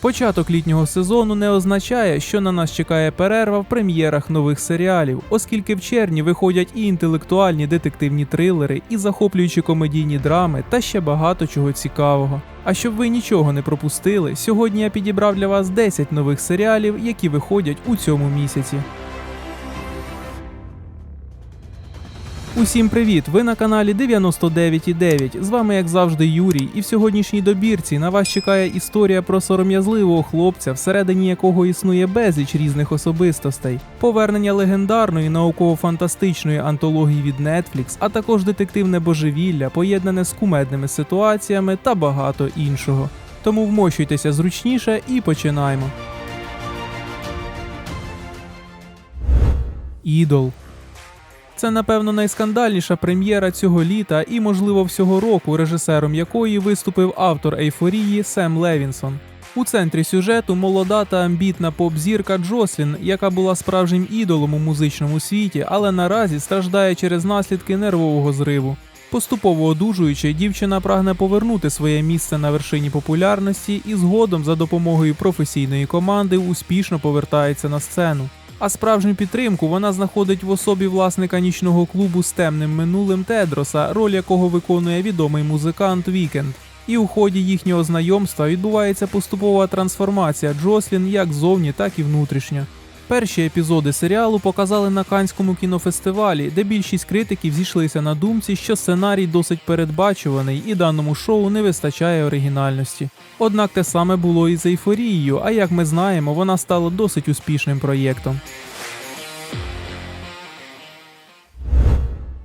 Початок літнього сезону не означає, що на нас чекає перерва в прем'єрах нових серіалів, оскільки в червні виходять і інтелектуальні детективні трилери, і захоплюючі комедійні драми, та ще багато чого цікавого. А щоб ви нічого не пропустили, сьогодні я підібрав для вас 10 нових серіалів, які виходять у цьому місяці. Усім привіт! Ви на каналі 99,9. З вами, як завжди, Юрій, і в сьогоднішній добірці на вас чекає історія про сором'язливого хлопця, всередині якого існує безліч різних особистостей, повернення легендарної науково-фантастичної антології від Netflix, а також детективне божевілля, поєднане з кумедними ситуаціями та багато іншого. Тому вмощуйтеся зручніше і починаємо. Ідол. Це, напевно, найскандальніша прем'єра цього літа і, можливо, всього року, режисером якої виступив автор ейфорії Сем Левінсон. У центрі сюжету молода та амбітна поп-зірка Джослін, яка була справжнім ідолом у музичному світі, але наразі страждає через наслідки нервового зриву. Поступово одужуючи, дівчина прагне повернути своє місце на вершині популярності і згодом за допомогою професійної команди успішно повертається на сцену. А справжню підтримку вона знаходить в особі власника нічного клубу з темним минулим Тедроса, роль якого виконує відомий музикант Вікенд. І у ході їхнього знайомства відбувається поступова трансформація Джослін як зовні, так і внутрішньо. Перші епізоди серіалу показали на Канському кінофестивалі, де більшість критиків зійшлися на думці, що сценарій досить передбачуваний і даному шоу не вистачає оригінальності. Однак те саме було і з ейфорією, а як ми знаємо, вона стала досить успішним проєктом.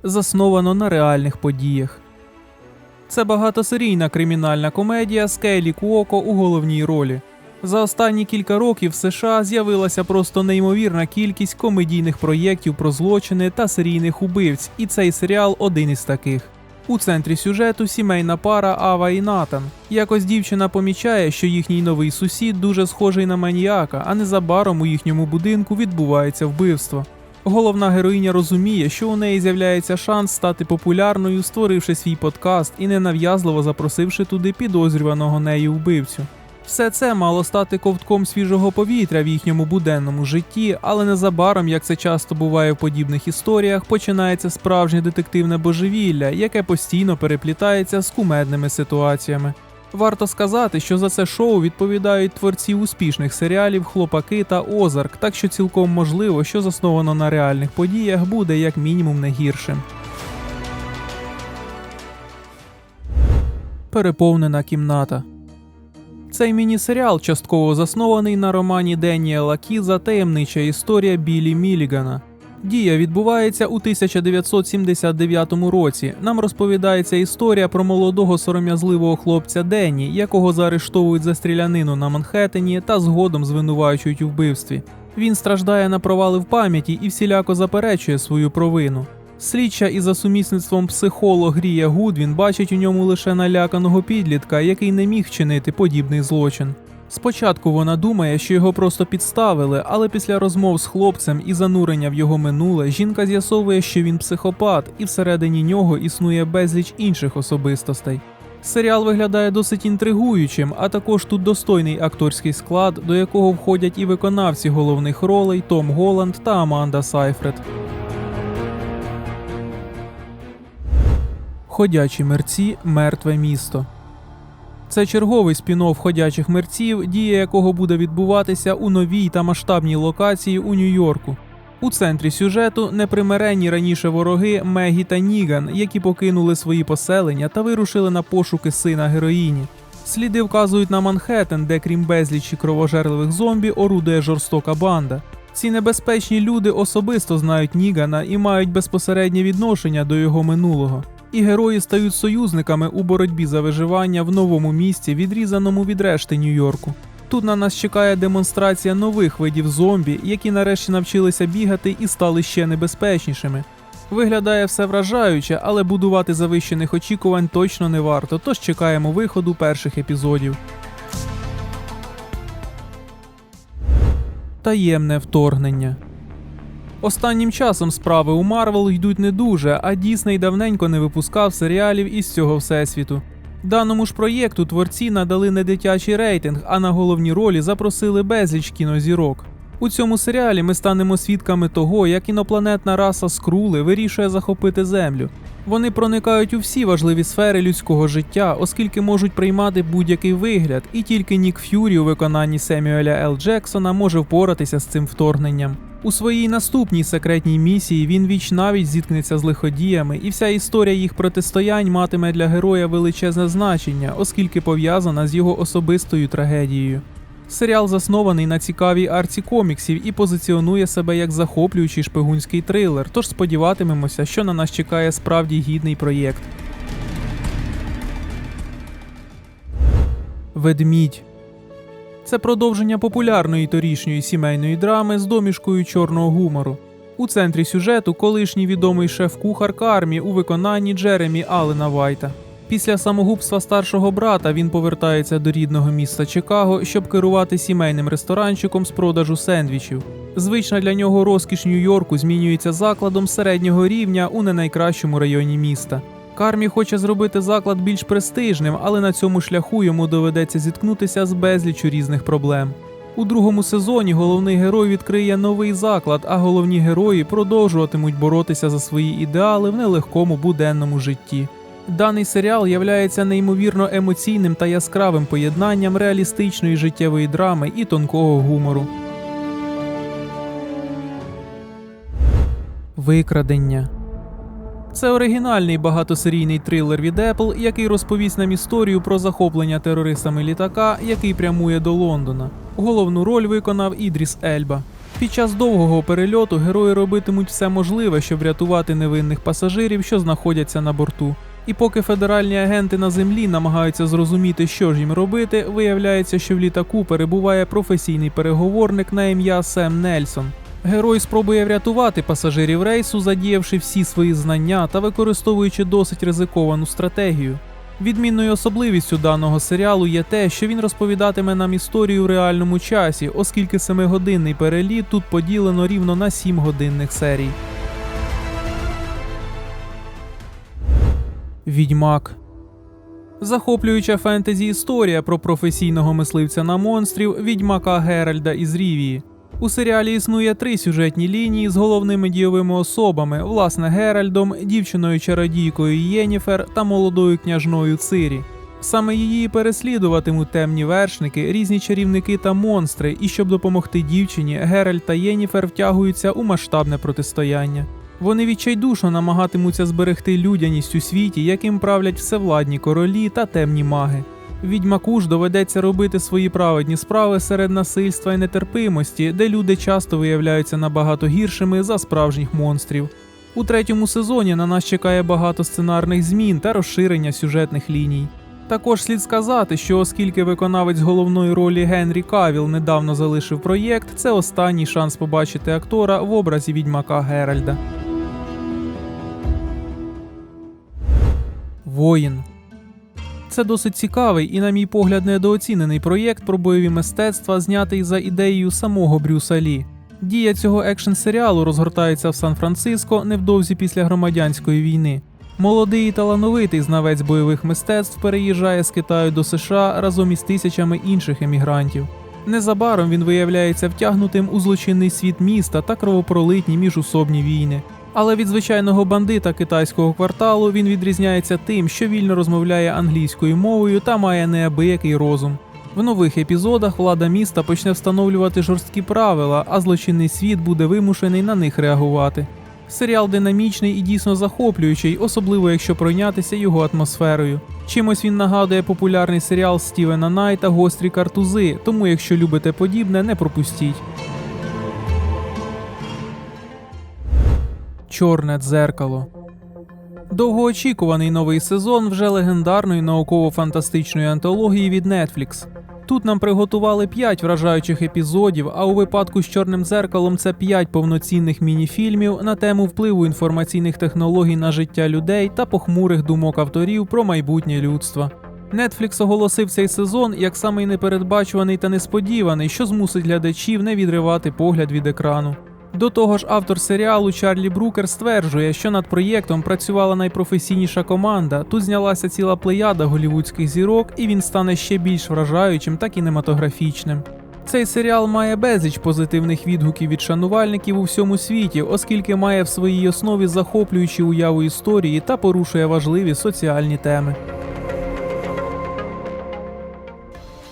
Засновано на реальних подіях. Це багатосерійна кримінальна комедія з Кейлі Куоко у головній ролі. За останні кілька років в США з'явилася просто неймовірна кількість комедійних проєктів про злочини та серійних убивць, і цей серіал один із таких. У центрі сюжету сімейна пара Ава і Натан. Якось дівчина помічає, що їхній новий сусід дуже схожий на маніяка, а незабаром у їхньому будинку відбувається вбивство. Головна героїня розуміє, що у неї з'являється шанс стати популярною, створивши свій подкаст і ненав'язливо запросивши туди підозрюваного нею вбивцю. Все це мало стати ковтком свіжого повітря в їхньому буденному житті, але незабаром, як це часто буває в подібних історіях, починається справжнє детективне божевілля, яке постійно переплітається з кумедними ситуаціями. Варто сказати, що за це шоу відповідають творці успішних серіалів Хлопаки та Озарк, так що цілком можливо, що засновано на реальних подіях буде як мінімум не гіршим. Переповнена кімната. Цей міні-серіал частково заснований на романі Деніела Кіза Таємнича історія Білі Мілігана. Дія відбувається у 1979 році. Нам розповідається історія про молодого сором'язливого хлопця Денні, якого заарештовують за стрілянину на Манхеттені та згодом звинувачують у вбивстві. Він страждає на провали в пам'яті і всіляко заперечує свою провину. Слідча і за сумісництвом психолог Грія Гудвін бачить у ньому лише наляканого підлітка, який не міг чинити подібний злочин. Спочатку вона думає, що його просто підставили, але після розмов з хлопцем і занурення в його минуле жінка з'ясовує, що він психопат, і всередині нього існує безліч інших особистостей. Серіал виглядає досить інтригуючим, а також тут достойний акторський склад, до якого входять і виконавці головних ролей Том Голланд та Аманда Сайфред. Ходячі мерці мертве місто. Це черговий спін-офф ходячих мерців, дія якого буде відбуватися у новій та масштабній локації у Нью-Йорку. У центрі сюжету непримиренні раніше вороги Мегі та Ніган, які покинули свої поселення та вирушили на пошуки сина героїні. Сліди вказують на Манхеттен, де крім безлічі кровожерливих зомбі орудує жорстока банда. Ці небезпечні люди особисто знають Нігана і мають безпосереднє відношення до його минулого. І герої стають союзниками у боротьбі за виживання в новому місті, відрізаному від решти Нью-Йорку. Тут на нас чекає демонстрація нових видів зомбі, які нарешті навчилися бігати і стали ще небезпечнішими. Виглядає все вражаюче, але будувати завищених очікувань точно не варто, тож чекаємо виходу перших епізодів. Таємне вторгнення. Останнім часом справи у Марвел йдуть не дуже, а Дісней давненько не випускав серіалів із цього всесвіту. Даному ж проєкту творці надали не дитячий рейтинг, а на головні ролі запросили безліч кінозірок. У цьому серіалі ми станемо свідками того, як інопланетна раса скрули вирішує захопити землю. Вони проникають у всі важливі сфери людського життя, оскільки можуть приймати будь-який вигляд, і тільки Нік Ф'юрі у виконанні Семюеля Л. Джексона може впоратися з цим вторгненням. У своїй наступній секретній місії він віч навіть зіткнеться з лиходіями, і вся історія їх протистоянь матиме для героя величезне значення, оскільки пов'язана з його особистою трагедією. Серіал заснований на цікавій арці коміксів і позиціонує себе як захоплюючий шпигунський трилер, тож сподіватимемося, що на нас чекає справді гідний проєкт. Ведмідь це продовження популярної торішньої сімейної драми з домішкою чорного гумору. У центрі сюжету колишній відомий шеф-кухар Кармі у виконанні Джеремі Аллена Вайта. Після самогубства старшого брата він повертається до рідного міста Чикаго, щоб керувати сімейним ресторанчиком з продажу сендвічів. Звична для нього розкіш Нью-Йорку змінюється закладом середнього рівня у не найкращому районі міста. Кармі хоче зробити заклад більш престижним, але на цьому шляху йому доведеться зіткнутися з безліччю різних проблем. У другому сезоні головний герой відкриє новий заклад, а головні герої продовжуватимуть боротися за свої ідеали в нелегкому буденному житті. Даний серіал являється неймовірно емоційним та яскравим поєднанням реалістичної життєвої драми і тонкого гумору. Викрадення це оригінальний багатосерійний трилер від Apple, який розповість нам історію про захоплення терористами літака, який прямує до Лондона. Головну роль виконав Ідріс Ельба. Під час довгого перельоту герої робитимуть все можливе, щоб врятувати невинних пасажирів, що знаходяться на борту. І поки федеральні агенти на землі намагаються зрозуміти, що ж їм робити, виявляється, що в літаку перебуває професійний переговорник на ім'я Сем Нельсон. Герой спробує врятувати пасажирів рейсу, задіявши всі свої знання та використовуючи досить ризиковану стратегію. Відмінною особливістю даного серіалу є те, що він розповідатиме нам історію в реальному часі, оскільки семигодинний переліт тут поділено рівно на 7 годинних серій. Відьмак Захоплююча фентезі історія про професійного мисливця на монстрів відьмака Геральда із Рівії. У серіалі існує три сюжетні лінії з головними дійовими особами: власне Геральдом, дівчиною чародійкою Єніфер та молодою княжною Цирі. Саме її переслідуватимуть темні вершники, різні чарівники та монстри, і щоб допомогти дівчині, Геральт та Єніфер втягуються у масштабне протистояння. Вони відчайдушно намагатимуться зберегти людяність у світі, яким правлять всевладні королі та темні маги. Відьмаку ж доведеться робити свої праведні справи серед насильства і нетерпимості, де люди часто виявляються набагато гіршими за справжніх монстрів. У третьому сезоні на нас чекає багато сценарних змін та розширення сюжетних ліній. Також слід сказати, що оскільки виконавець головної ролі Генрі Кавіл недавно залишив проєкт, це останній шанс побачити актора в образі відьмака Геральда. Воїн це досить цікавий і, на мій погляд, недооцінений проєкт про бойові мистецтва, знятий за ідеєю самого Брюса Лі. Дія цього екшн серіалу розгортається в Сан-Франциско невдовзі після громадянської війни. Молодий і талановитий знавець бойових мистецтв переїжджає з Китаю до США разом із тисячами інших емігрантів. Незабаром він виявляється втягнутим у злочинний світ міста та кровопролитні міжусобні війни. Але від звичайного бандита китайського кварталу він відрізняється тим, що вільно розмовляє англійською мовою та має неабиякий розум. В нових епізодах влада міста почне встановлювати жорсткі правила, а злочинний світ буде вимушений на них реагувати. Серіал динамічний і дійсно захоплюючий, особливо якщо пройнятися його атмосферою. Чимось він нагадує популярний серіал Стівена Найта Гострі картузи, тому якщо любите подібне, не пропустіть. Чорне дзеркало. Довгоочікуваний новий сезон вже легендарної науково-фантастичної антології від Netflix. Тут нам приготували 5 вражаючих епізодів, а у випадку з чорним дзеркалом це 5 повноцінних мініфільмів на тему впливу інформаційних технологій на життя людей та похмурих думок авторів про майбутнє людства. Netflix оголосив цей сезон як самий непередбачуваний та несподіваний, що змусить глядачів не відривати погляд від екрану. До того ж, автор серіалу Чарлі Брукер стверджує, що над проєктом працювала найпрофесійніша команда. Тут знялася ціла плеяда голівудських зірок, і він стане ще більш вражаючим та кінематографічним. Цей серіал має безліч позитивних відгуків від шанувальників у всьому світі, оскільки має в своїй основі захоплюючі уяву історії та порушує важливі соціальні теми.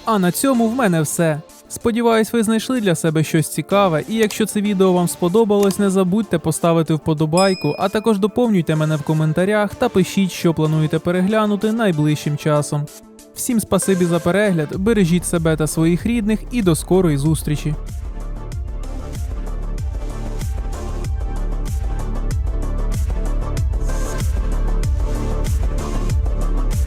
А на цьому в мене все. Сподіваюсь, ви знайшли для себе щось цікаве, і якщо це відео вам сподобалось, не забудьте поставити вподобайку, а також доповнюйте мене в коментарях та пишіть, що плануєте переглянути найближчим часом. Всім спасибі за перегляд, бережіть себе та своїх рідних і до скорої зустрічі!